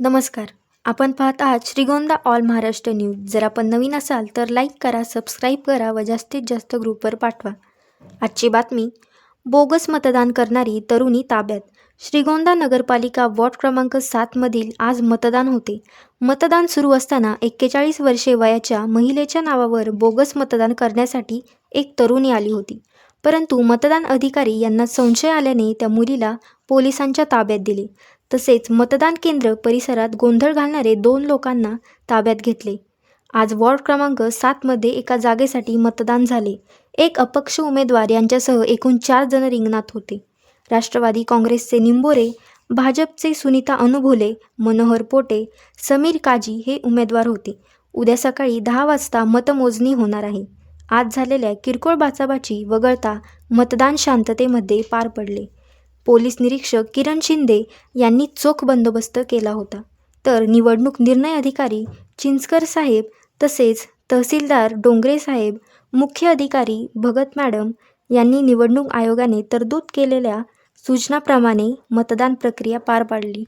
नमस्कार. आपण पाहत आहात श्रीगोंदा ऑल महाराष्ट्र न्यूज. जर आपण नवीन असाल तर लाईक करा सबस्क्राईब करा व जास्तीत जास्त ग्रुपवर पाठवा. आजची बातमी बोगस मतदान करणारी तरुणी ताब्यात. श्रीगोंदा नगरपालिका वॉर्ड क्रमांक सातमधील आज मतदान होते. मतदान सुरू असताना एक्केचाळीस वर्षे वयाच्या महिलेच्या नावावर बोगस मतदान करण्यासाठी एक तरुणी आली होती. परंतु मतदान अधिकारी यांना संशय आल्याने त्या मुलीला पोलिसांच्या ताब्यात दिले. तसेच मतदान केंद्र परिसरात गोंधळ घालणारे दोन लोकांना ताब्यात घेतले. आज वॉर्ड क्रमांक सातमध्ये एका जागेसाठी मतदान झाले. एक अपक्ष उमेदवार यांच्यासह एकूण चार जण रिंगणात होते. राष्ट्रवादी काँग्रेसचे निंबोरे भाजपचे सुनीता अनुभोले मनोहर पोटे समीर काजी हे उमेदवार होते. उद्या सकाळी दहा वाजता मतमोजणी होणार आहे. आज झालेल्या किरकोळ बाचाबाची वगळता मतदान शांततेमध्ये पार पडले. पोलीस निरीक्षक किरण शिंदे यांनी चोख बंदोबस्त केला होता. तर निवडणूक निर्णय अधिकारी चिंचकर साहेब तसेच तहसीलदार डोंगरे साहेब मुख्य अधिकारी भगत मॅडम यांनी निवडणूक आयोगाने तरतूद केलेल्या सूचनाप्रमाणे मतदान प्रक्रिया पार पाडली.